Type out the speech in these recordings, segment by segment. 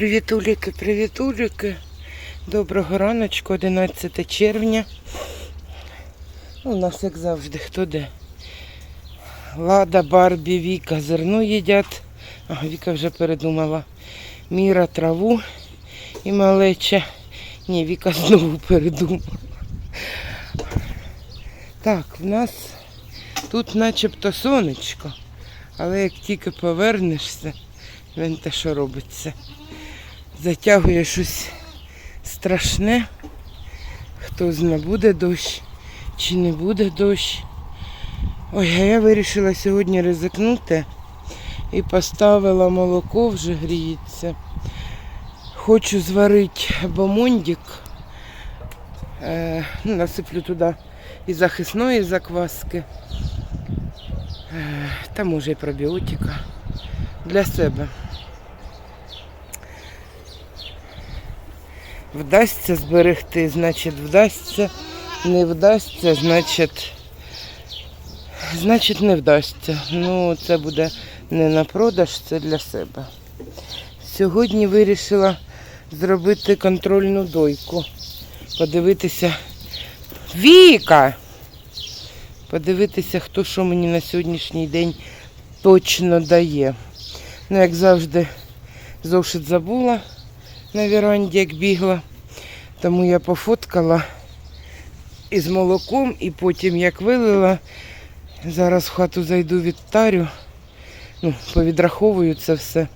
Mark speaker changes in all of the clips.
Speaker 1: Привітуліки, привітуліки. Доброго раночку, 11 червня. У нас, як завжди, хто де? Лада, Барбі, Віка зерно їдять. А Віка вже передумала. Міра траву і малеча. Ні, Віка знову передумала. Так, в нас тут начебто сонечко, але як тільки повернешся, він те, що робиться затягує щось страшне. Хто зна, буде дощ чи не буде дощ. Ой, а я вирішила сьогодні ризикнути і поставила молоко, вже гріється. Хочу зварити бомондик. Е, ну, насиплю туди і захисної закваски. Е, та може і пробіотика для себе. Вдасться зберегти, значить вдасться. Не вдасться, значить, значить не вдасться. Ну, це буде не на продаж, це для себе. Сьогодні вирішила зробити контрольну дойку. Подивитися. Віка! Подивитися, хто що мені на сьогоднішній день точно дає. Ну, як завжди, зошит забула на віранді, як бігла. Тому я пофоткала із молоком і потім як вилила. Зараз в хату зайду відтарю, ну, повідраховую це все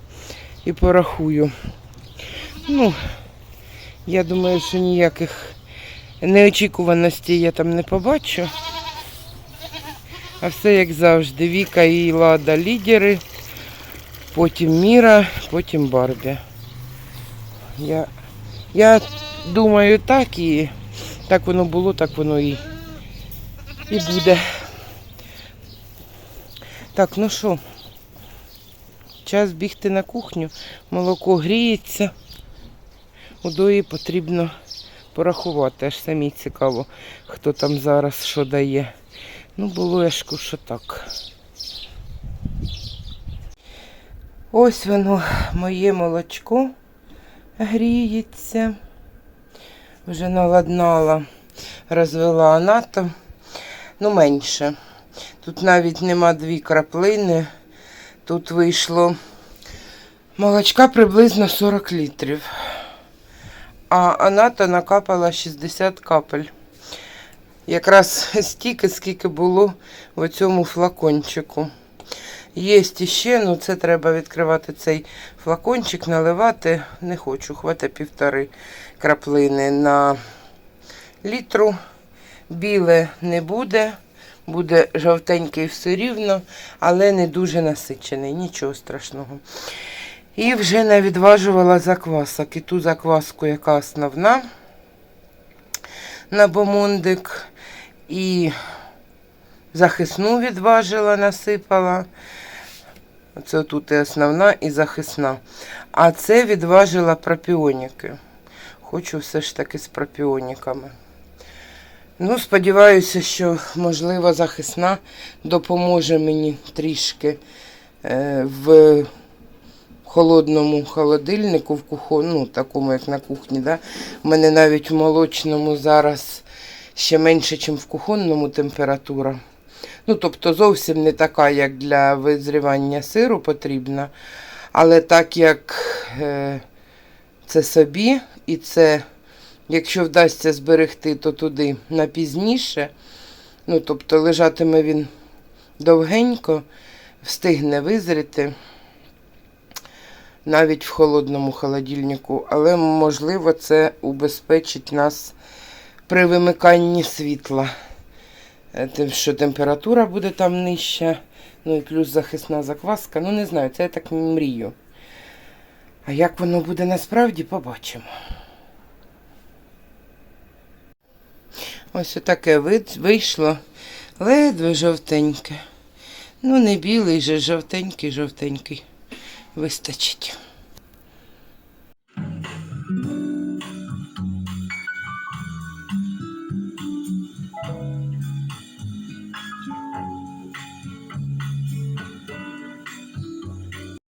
Speaker 1: і порахую. Ну, я думаю, що ніяких неочікуваностей я там не побачу. А все як завжди. Віка і Лада лідери, потім Міра, потім Барбі. Я, я думаю так і так воно було, так воно і, і буде. Так, ну що, час бігти на кухню, молоко гріється. Удої потрібно порахувати, аж самі цікаво, хто там зараз що дає. Ну, було яшку, що так. Ось воно, моє молочко гріється. Вже наладнала, розвела анатом. Ну, менше. Тут навіть нема дві краплини. Тут вийшло молочка приблизно 40 літрів. А аната накапала 60 капель. Якраз стільки, скільки було в цьому флакончику. Є ще, ну це треба відкривати цей флакончик, наливати. Не хочу, хватить півтори краплини на літру. Біле не буде, буде жовтенький все рівно, але не дуже насичений, нічого страшного. І вже не відважувала заквасок. І ту закваску, яка основна на бомондик. І захисну відважила, насипала. Це тут і основна і захисна. А це відважила пропіоніки. Хочу все ж таки з пропіоніками. Ну, сподіваюся, що, можливо, захисна допоможе мені трішки е, в холодному холодильнику, в кухон, ну, такому, як на кухні. Да? У мене навіть в молочному зараз ще менше, ніж в кухонному температура. Ну, тобто зовсім не така, як для визрівання сиру потрібна. Але так як е, це собі, і це, якщо вдасться зберегти, то туди на пізніше. Ну, тобто лежатиме він довгенько, встигне визріти навіть в холодному холодильнику. Але, можливо, це убезпечить нас при вимиканні світла. Е, Тим, що температура буде там нижча, ну і плюс захисна закваска. Ну, не знаю, це я так мрію. А як воно буде насправді, побачимо. Ось отаке вийшло. Ледве жовтеньке. Ну, не білий же, жовтенький, жовтенький. Вистачить.